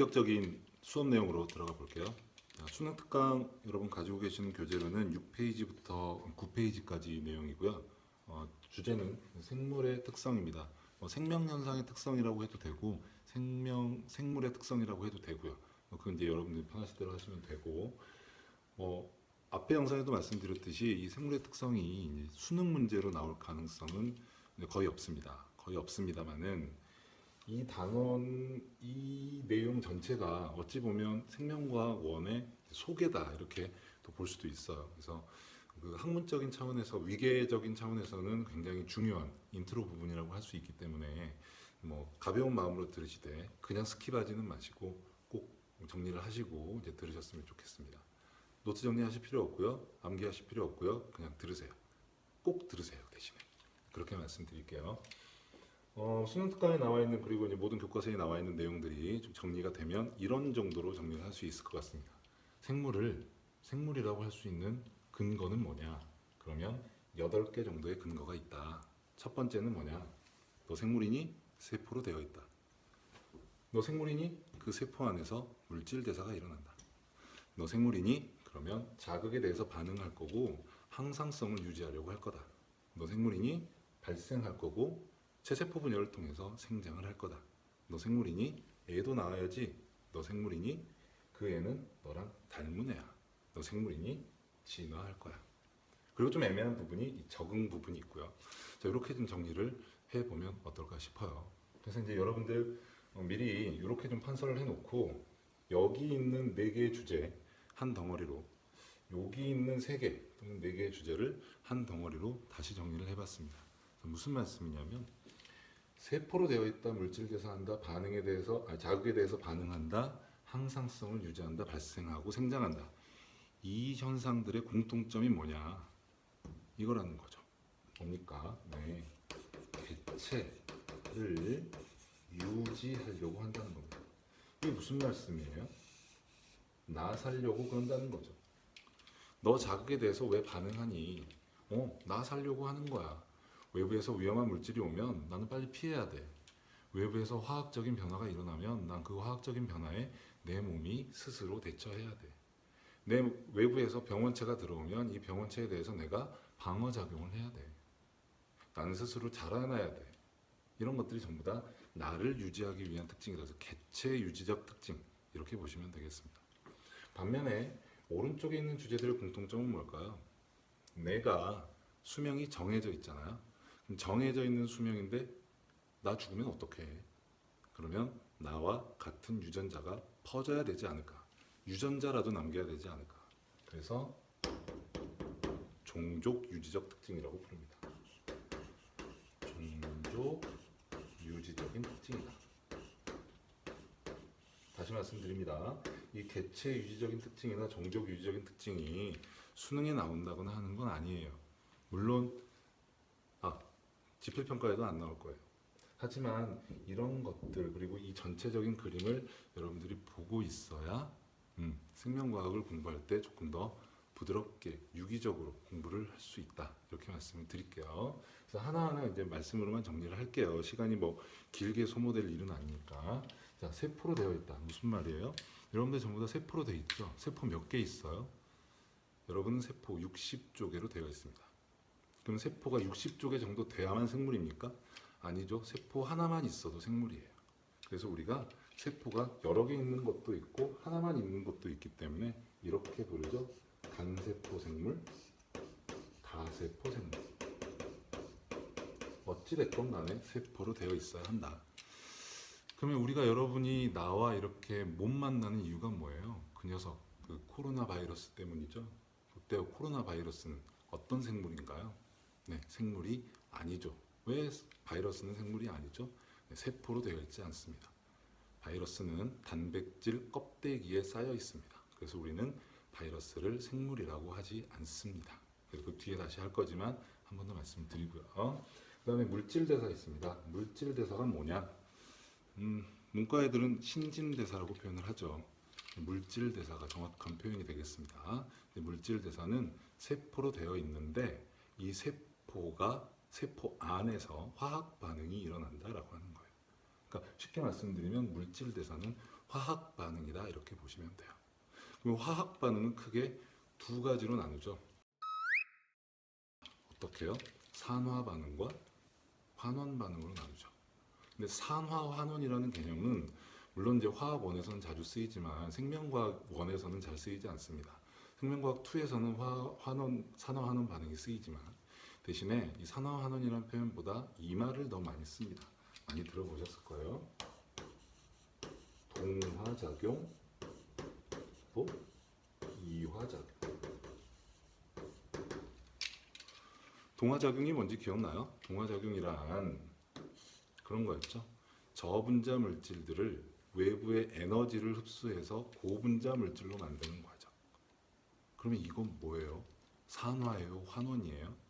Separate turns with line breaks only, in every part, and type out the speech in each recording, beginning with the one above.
본격적인 수업 내용으로 들어가 볼게요. 자, 수능 특강 여러분 가지고 계시는 교재로는 6페이지부터 9페이지까지 내용이고요. 어, 주제는 생물의 특성입니다. 뭐 생명 현상의 특성이라고 해도 되고 생명 생물의 특성이라고 해도 되고요. 어, 그건 이제 여러분들이 편하실 대로 하시면 되고 뭐 앞에 영상에도 말씀드렸듯이 이 생물의 특성이 수능 문제로 나올 가능성은 거의 없습니다. 거의 없습니다만은 이 단원 이 내용 전체가 어찌 보면 생명과학원의 소개다 이렇게 또 볼 수도 있어요. 그래서 그 학문적인 차원에서 위계적인 차원에서는 굉장히 중요한 인트로 부분이라고 할 수 있기 때문에 뭐 가벼운 마음으로 들으시되 그냥 스킵하지는 마시고 꼭 정리를 하시고 이제 들으셨으면 좋겠습니다. 노트 정리하실 필요 없고요. 암기하실 필요 없고요. 그냥 들으세요. 꼭 들으세요 대신에 그렇게 말씀드릴게요. 어, 수능 특강에 나와 있는 그리고 이제 모든 교과서에 나와 있는 내용들이 좀 정리가 되면 이런 정도로 정리를 할 수 있을 것 같습니다. 생물을 생물이라고 할 수 있는 근거는 뭐냐? 그러면 여덟 개 정도의 근거가 있다. 첫 번째는 뭐냐? 너 생물이니? 세포로 되어 있다. 너 생물이니? 그 세포 안에서 물질 대사가 일어난다. 너 생물이니? 그러면 자극에 대해서 반응할 거고 항상성을 유지하려고 할 거다. 너 생물이니? 발생할 거고 체세포 분열을 통해서 생장을 할 거다. 너 생물이니? 애도 낳아야지. 너 생물이니? 그 애는 너랑 닮은 애야. 너 생물이니? 진화할 거야. 그리고 좀 애매한 부분이 이 적응 부분이 있고요. 자, 이렇게 좀 정리를 해보면 어떨까 싶어요. 그래서 이제 여러분들 어, 미리 이렇게 좀 판서를 해놓고 여기 있는 네 개의 주제 한 덩어리로 여기 있는 세 개 또는 네 개의 주제를 한 덩어리로 다시 정리를 해봤습니다. 무슨 말씀이냐면 세포로 되어 있다, 물질 대사한다, 반응에 대해서 아니, 자극에 대해서 반응한다, 항상성을 유지한다, 발생하고 생장한다. 이 현상들의 공통점이 뭐냐? 이거라는 거죠. 뭡니까? 네. 개체를 유지하려고 한다는 겁니다. 이게 무슨 말씀이에요? 나 살려고 그런다는 거죠. 너 자극에 대해서 왜 반응하니? 어, 나 살려고 하는 거야. 외부에서 위험한 물질이 오면 나는 빨리 피해야 돼. 외부에서 화학적인 변화가 일어나면 난 그 화학적인 변화에 내 몸이 스스로 대처해야 돼. 내 외부에서 병원체가 들어오면 이 병원체에 대해서 내가 방어 작용을 해야 돼. 나는 스스로 자라나야 돼. 이런 것들이 전부 다 나를 유지하기 위한 특징이라서 개체 유지적 특징 이렇게 보시면 되겠습니다. 반면에 오른쪽에 있는 주제들의 공통점은 뭘까요? 내가 수명이 정해져 있잖아요. 정해져 있는 수명인데 나 죽으면 어떻게 해? 그러면 나와 같은 유전자가 퍼져야 되지 않을까? 유전자라도 남겨야 되지 않을까? 그래서 종족 유지적 특징이라고 부릅니다. 종족 유지적인 특징이다. 다시 말씀드립니다. 이 개체 유지적인 특징이나 종족 유지적인 특징이 수능에 나온다거나 하는 건 아니에요. 물론 아 지필 평가에도 안 나올 거예요. 하지만 이런 것들 그리고 이 전체적인 그림을 여러분들이 보고 있어야 음, 생명과학을 공부할 때 조금 더 부드럽게 유기적으로 공부를 할 수 있다 이렇게 말씀을 드릴게요. 그래서 하나하나 이제 말씀으로만 정리를 할게요. 시간이 뭐 길게 소모될 일은 아니니까. 자 세포로 되어 있다 무슨 말이에요? 여러분들 전부 다 세포로 되어 있죠. 세포 몇 개 있어요? 여러분은 세포 60조 개로 되어 있습니다. 그럼 세포가 60조개 정도 돼야만 생물입니까? 아니죠. 세포 하나만 있어도 생물이에요. 그래서 우리가 세포가 여러 개 있는 것도 있고 하나만 있는 것도 있기 때문에 이렇게 부르죠. 단세포 생물, 다세포 생물. 어찌 됐건 간에 세포로 되어 있어야 한다. 그러면 우리가 여러분이 나와 이렇게 못 만나는 이유가 뭐예요? 그 녀석, 그 코로나 바이러스 때문이죠. 그때 코로나 바이러스는 어떤 생물인가요? 네, 생물이 아니죠. 왜 바이러스는 생물이 아니죠? 네, 세포로 되어 있지 않습니다. 바이러스는 단백질 껍데기에 쌓여 있습니다. 그래서 우리는 바이러스를 생물이라고 하지 않습니다. 그리고 뒤에 다시 할 거지만 한 번 더 말씀드리고요. 그 다음에 물질 대사 있습니다. 물질 대사가 뭐냐? 음, 문과 애들은 신진 대사라고 표현을 하죠. 물질 대사가 정확한 표현이 되겠습니다. 물질 대사는 세포로 되어 있는데 이 세포 가 세포 안에서 화학 반응이 일어난다라고 하는 거예요. 그러니까 쉽게 말씀드리면 물질 대사는 화학 반응이다 이렇게 보시면 돼요. 그럼 화학 반응은 크게 두 가지로 나누죠. 어떻게요? 산화 반응과 환원 반응으로 나누죠. 근데 산화 환원이라는 개념은 물론 이제 화학 원에서는 자주 쓰이지만 생명과학 원에서는 잘 쓰이지 않습니다. 생명과학 2에서는 화, 환원, 산화 환원 반응이 쓰이지만 대신에 이 산화 환원이라는 표현보다 이 말을 더 많이 씁니다. 많이 들어보셨을 거예요. 동화작용 또 이화작용. 동화작용이 뭔지 기억나요? 동화작용이란 그런 거였죠. 저분자 물질들을 외부의 에너지를 흡수해서 고분자 물질로 만드는 과정. 그러면 이건 뭐예요? 산화예요? 환원이에요?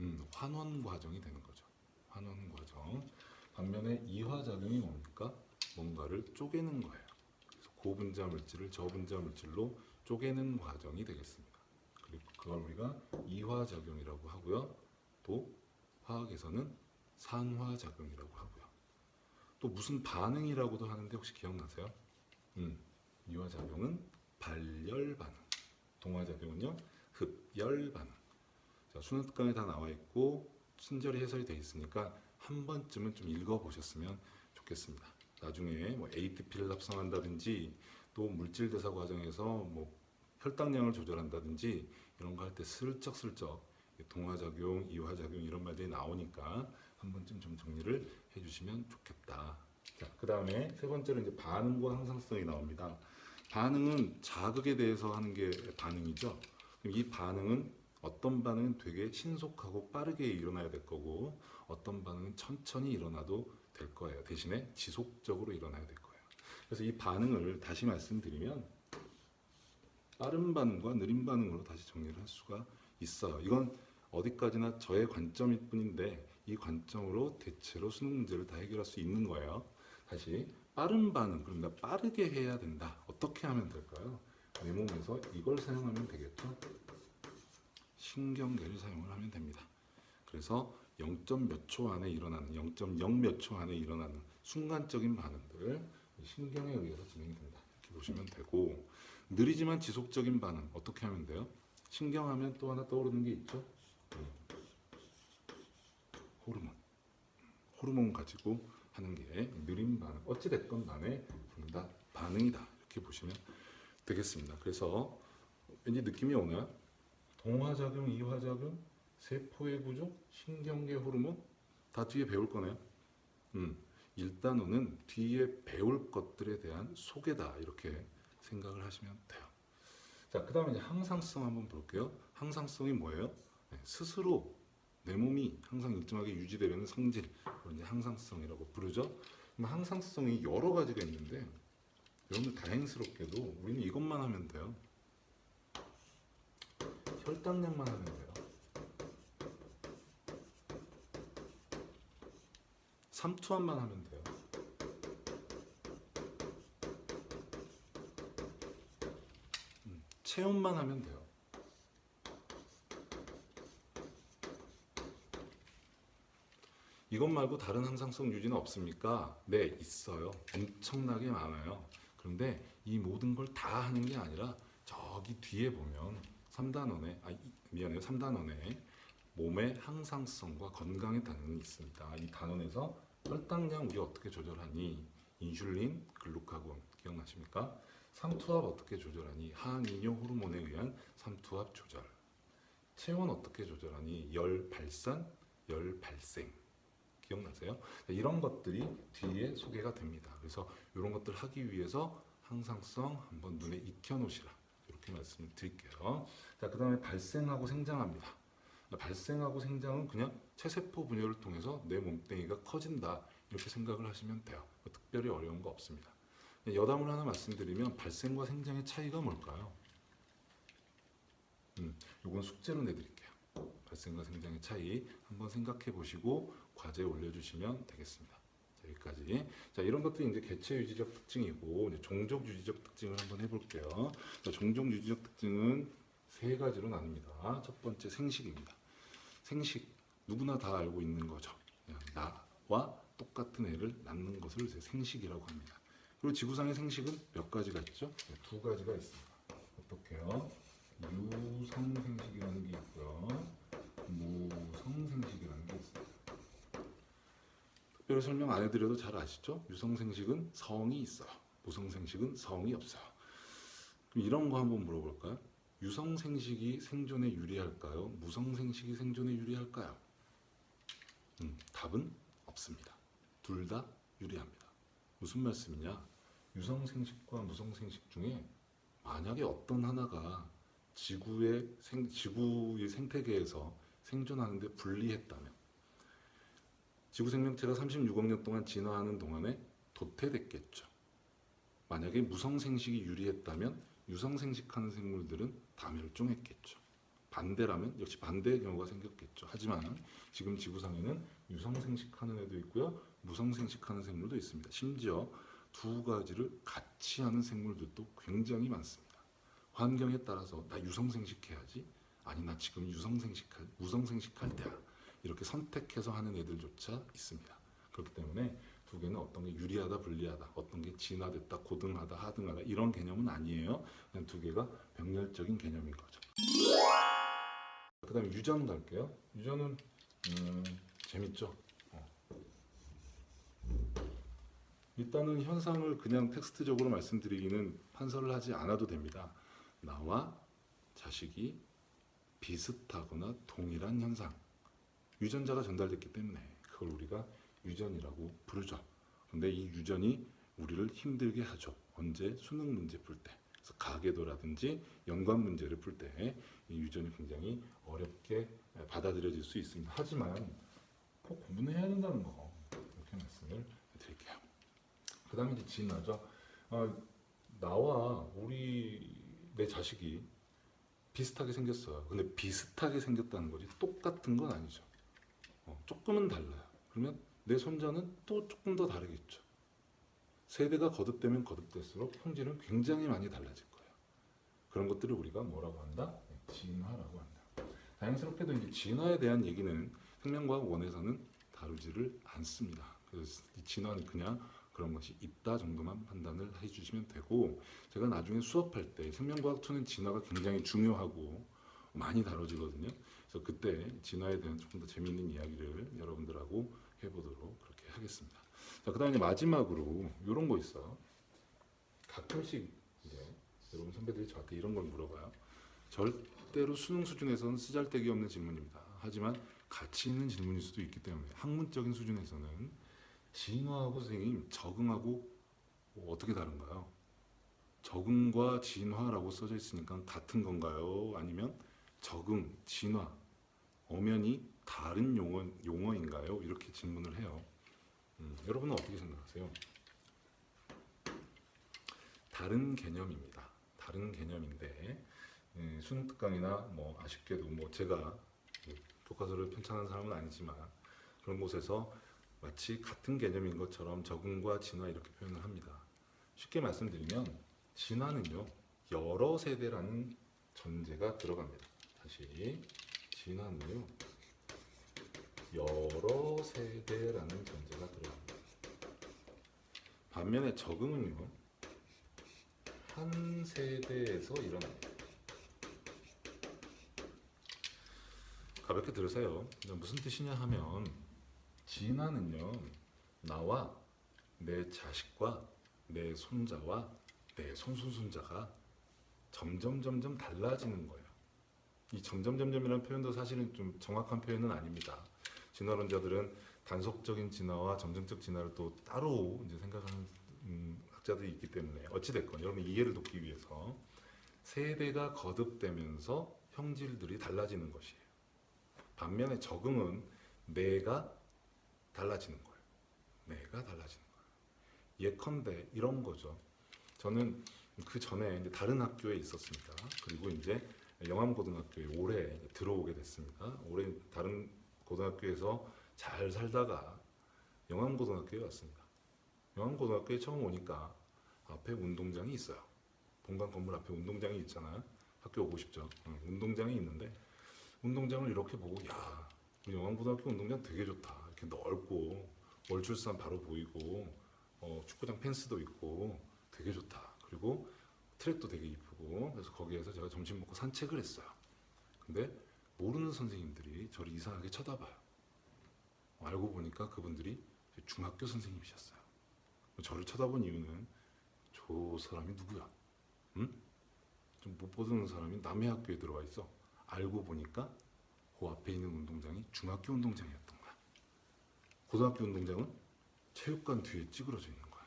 음, 환원 과정이 되는 거죠. 환원 과정. 반면에 이화 작용이 뭡니까? 뭔가를 쪼개는 거예요. 그래서 고분자 물질을 저분자 물질로 쪼개는 과정이 되겠습니다. 그리고 그걸 우리가 이화 작용이라고 하고요. 또 화학에서는 산화 작용이라고 하고요. 또 무슨 반응이라고도 하는데 혹시 기억나세요? 음, 이화 작용은 발열 반응, 동화 작용은요 흡열 반응. 자, 수능 특강에 다 나와 있고 친절히 해설이 돼 있으니까 한 번쯤은 좀 읽어보셨으면 좋겠습니다. 나중에 뭐 ATP를 합성한다든지 또 물질 대사 과정에서 뭐 혈당량을 조절한다든지 이런 거 할 때 슬쩍슬쩍 동화작용, 이화작용 이런 말들이 나오니까 한 번쯤 좀 정리를 해주시면 좋겠다. 자, 그 다음에 세 번째로 이제 반응과 항상성이 나옵니다. 반응은 자극에 대해서 하는 게 반응이죠. 그럼 이 반응은 어떤 반응은 되게 신속하고 빠르게 일어나야 될 거고 어떤 반응은 천천히 일어나도 될 거예요. 대신에 지속적으로 일어나야 될 거예요. 그래서 이 반응을 다시 말씀드리면 빠른 반응과 느린 반응으로 다시 정리를 할 수가 있어요. 이건 어디까지나 저의 관점일 뿐인데 이 관점으로 대체로 수능 문제를 다 해결할 수 있는 거예요. 다시 빠른 반응 그러니까 빠르게 해야 된다. 어떻게 하면 될까요? 내 몸에서 이걸 사용하면 되겠죠. 신경계를 사용을 하면 됩니다. 그래서 0. 몇 초 안에 일어나는 0.0 몇 초 안에 일어나는 순간적인 반응들 신경에 의해서 진행된다. 이렇게 보시면 되고 느리지만 지속적인 반응 어떻게 하면 돼요? 신경 하면 또 하나 떠오르는 게 있죠. 네. 호르몬. 호르몬 가지고 하는 게 느린 반응. 어찌 됐건 간에 둘다 반응이다. 이렇게 보시면 되겠습니다. 그래서 왠지 느낌이 오나요? 동화작용, 이화작용, 세포의 구조, 신경계 호르몬 다 뒤에 배울 거네요. 음, 일단은 뒤에 배울 것들에 대한 소개다 이렇게 생각을 하시면 돼요. 자, 그다음에 이제 항상성 한번 볼게요. 항상성이 뭐예요? 네, 스스로 내 몸이 항상 일정하게 유지되려는 성질, 이제 항상성이라고 부르죠. 항상성이 여러 가지가 있는데 여러분들 다행스럽게도 우리는 이것만 하면 돼요. 혈당량만 하면 돼요. 삼투압만 하면 돼요. 음, 체온만 하면 돼요. 이것 말고 다른 항상성 유지는 없습니까? 네, 있어요. 엄청나게 많아요. 그런데 이 모든 걸 다 하는 게 아니라 저기 뒤에 보면 3단원에 아 이- 미안해요. 3단원에 몸의 항상성과 건강의 단원이 있습니다. 이 단원에서 혈당량 우리 어떻게 조절하니? 인슐린, 글루카곤 기억나십니까? 삼투압 어떻게 조절하니? 항이뇨 호르몬에 의한 삼투압 조절. 체온 어떻게 조절하니? 열 발산, 열 발생. 기억나세요? 이런 것들이 뒤에 소개가 됩니다. 그래서 이런 것들 하기 위해서 항상성 한번 눈에 익혀 놓으시라. 이렇게 말씀을 드릴게요. 자, 그 다음에 발생하고 생장합니다. 발생하고 생장은 그냥 체세포 분열을 통해서 내 몸뚱이가 커진다. 이렇게 생각을 하시면 돼요. 뭐 특별히 어려운 거 없습니다. 여담을 하나 말씀드리면 발생과 생장의 차이가 뭘까요? 음, 요건 숙제로 내드릴게요. 발생과 생장의 차이 한번 생각해 보시고 과제에 올려주시면 되겠습니다. 자, 여기까지. 자, 이런 것들이 이제 개체 유지적 특징이고 이제 종족 유지적 특징을 한번 해볼게요. 자, 종족 유지적 특징은 세 가지로 나뉩니다. 첫 번째 생식입니다. 생식 누구나 다 알고 있는 거죠. 나와 똑같은 애를 낳는 것을 이제 생식이라고 합니다. 그리고 지구상의 생식은 몇 가지가 있죠? 네, 두 가지가 있습니다. 어떻게요? 유성생식이라는 게 있고요. 무성생식이라는. 특별히 설명 안 해드려도 잘 아시죠? 유성생식은 성이 있어요. 무성생식은 성이 없어요. 그럼 이런 거 한번 물어볼까요? 유성생식이 생존에 유리할까요? 무성생식이 생존에 유리할까요? 음, 답은 없습니다. 둘 다 유리합니다. 무슨 말씀이냐? 유성생식과 무성생식 중에 만약에 어떤 하나가 지구의 생, 지구의 생태계에서 생존하는데 불리했다면 지구 생명체가 36억 년 동안 진화하는 동안에 도태됐겠죠. 만약에 무성생식이 유리했다면 유성생식하는 생물들은 다 멸종했겠죠. 반대라면 역시 반대의 경우가 생겼겠죠. 하지만 지금 지구상에는 유성생식하는 애도 있고요, 무성생식하는 생물도 있습니다. 심지어 두 가지를 같이 하는 생물들도 굉장히 많습니다. 환경에 따라서 나 유성생식해야지, 아니 나 지금 유성생식할 무성생식할 때야 이렇게 선택해서 하는 애들조차 있습니다. 그렇기 때문에 두 개는 어떤 게 유리하다 불리하다 어떤 게 진화됐다 고등하다 하등하다 이런 개념은 아니에요. 그냥 두 개가 병렬적인 개념인 거죠. 그 다음에 유전 갈게요. 유전은 음, 재밌죠? 어. 일단은 현상을 그냥 텍스트적으로 말씀드리기는 판서를 하지 않아도 됩니다. 나와 자식이 비슷하거나 동일한 현상 유전자가 전달됐기 때문에 그걸 우리가 유전이라고 부르죠. 근데 이 유전이 우리를 힘들게 하죠. 언제 수능 문제 풀 때. 그래서 가계도라든지 연관 문제를 풀 때 이 유전이 굉장히 어렵게 받아들여질 수 있습니다. 하지만 꼭 공부는 해야 된다는 거 이렇게 말씀을 드릴게요. 그 다음에 이제 진화죠. 아, 나와 우리 내 자식이 비슷하게 생겼어요. 근데 비슷하게 생겼다는 거지 똑같은 건 아니죠. 어, 조금은 달라요. 그러면 내 손자는 또 조금 더 다르겠죠. 세대가 거듭되면 거듭될수록 형질은 굉장히 많이 달라질 거예요. 그런 것들을 우리가 뭐라고 한다? 네, 진화라고 한다. 다행스럽게도 이제 진화에 대한 얘기는 생명과학 원에서는 다루지를 않습니다. 그래서 이 진화는 그냥 그런 것이 있다 정도만 판단을 해주시면 되고 제가 나중에 수업할 때 생명과학 2는 진화가 굉장히 중요하고 많이 다뤄지거든요. 그래서 그때 진화에 대한 조금 더 재미있는 이야기를 여러분들하고 해보도록 그렇게 하겠습니다. 자, 그 다음에 이제 마지막으로 이런 거 있어요. 가끔씩 이제 여러분 선배들이 저한테 이런 걸 물어봐요. 절대로 수능 수준에서는 쓰잘데기 없는 질문입니다. 하지만 가치 있는 질문일 수도 있기 때문에 학문적인 수준에서는 진화하고 선생님 적응하고 뭐 어떻게 다른가요? 적응과 진화라고 써져 있으니까 같은 건가요? 아니면 적응, 진화, 엄연히 다른 용어, 용어인가요? 이렇게 질문을 해요. 음, 여러분은 어떻게 생각하세요? 다른 개념입니다. 다른 개념인데 음, 수능 특강이나 뭐 아쉽게도 뭐 제가 그 교과서를 편찬한 사람은 아니지만 그런 곳에서 마치 같은 개념인 것처럼 적응과 진화 이렇게 표현을 합니다. 쉽게 말씀드리면 진화는요 여러 세대라는 전제가 들어갑니다. 다시 진화는요 여러 세대라는 전제가 들어갑니다. 반면에 적응은요 한 세대에서 일어납니다. 가볍게 들으세요. 무슨 뜻이냐 하면 진화는요 나와 내 자식과 내 손자와 내 손손손자가 점점 점점 달라지는 거예요. 이 점점 점점이라는 표현도 사실은 좀 정확한 표현은 아닙니다. 진화론자들은 단속적인 진화와 점점적 진화를 또 따로 이제 생각하는 음, 학자들이 있기 때문에 어찌 됐건 여러분 이해를 돕기 위해서 세대가 거듭되면서 형질들이 달라지는 것이에요. 반면에 적응은 내가 달라지는 거예요. 내가 달라지는 거예요. 예컨대 이런 거죠. 저는 그 전에 다른 학교에 있었습니다. 그리고 이제 영암고등학교에 올해 들어오게 됐습니다. 올해 다른 고등학교에서 잘 살다가 영암고등학교에 왔습니다. 영암고등학교에 처음 오니까 앞에 운동장이 있어요. 본관 건물 앞에 운동장이 있잖아요. 학교 오고 싶죠. 응, 운동장이 있는데 운동장을 이렇게 보고 야 영암고등학교 운동장 되게 좋다. 이렇게 넓고 월출산 바로 보이고 어, 축구장 펜스도 있고 되게 좋다. 그리고 트랙도 되게 이쁘고 그래서 거기에서 제가 점심 먹고 산책을 했어요. 근데 모르는 선생님들이 저를 이상하게 쳐다봐요. 알고 보니까 그분들이 중학교 선생님이셨어요. 저를 쳐다본 이유는 저 사람이 누구야? 응? 좀 못 보던 사람이 남의 학교에 들어와 있어. 알고 보니까 그 앞에 있는 운동장이 중학교 운동장이었던 거야. 고등학교 운동장은 체육관 뒤에 찌그러져 있는 거야.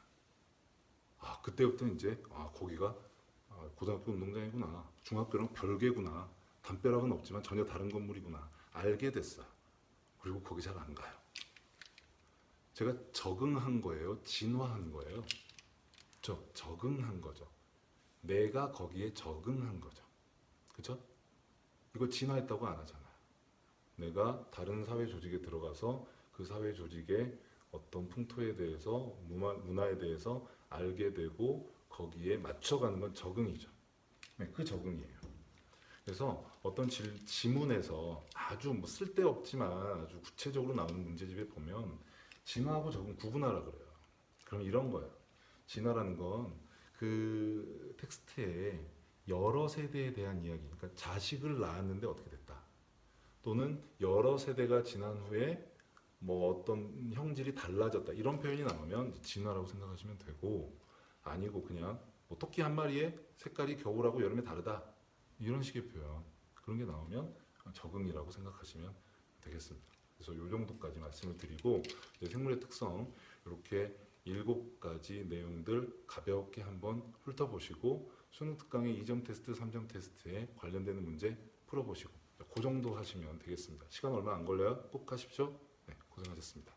아 그때부터 이제 아 거기가 아, 고등학교 운동장이구나. 중학교랑 별개구나. 담벼락은 없지만 전혀 다른 건물이구나. 알게 됐어요. 그리고 거기 잘 안 가요. 제가 적응한 거예요. 진화한 거예요. 저 적응한 거죠. 내가 거기에 적응한 거죠. 그렇죠? 이거 진화했다고 안 하잖아요. 내가 다른 사회 조직에 들어가서 그 사회 조직의 어떤 풍토에 대해서 문화, 문화에 대해서 알게 되고 거기에 맞춰가는 건 적응이죠. 네, 그 적응이에요. 그래서 어떤 질, 지문에서 아주 뭐 쓸데없지만 아주 구체적으로 나오는 문제집에 보면 진화하고 적응 구분하라 그래요. 그럼 이런 거예요. 진화라는 건 그 텍스트에 여러 세대에 대한 이야기, 그러니까 자식을 낳았는데 어떻게 됐다. 또는 여러 세대가 지난 후에 뭐 어떤 형질이 달라졌다 이런 표현이 나오면 진화라고 생각하시면 되고 아니고 그냥 뭐 토끼 한 마리의 색깔이 겨울하고 여름에 다르다 이런 식의 표현 그런 게 나오면 적응이라고 생각하시면 되겠습니다. 그래서 이 정도까지 말씀을 드리고 생물의 특성 이렇게 일곱 가지 내용들 가볍게 한번 훑어보시고 수능 특강의 2점 테스트, 3점 테스트에 관련되는 문제 풀어보시고 그 정도 하시면 되겠습니다. 시간 얼마 안 걸려요? 꼭 하십시오. 네, 고생하셨습니다.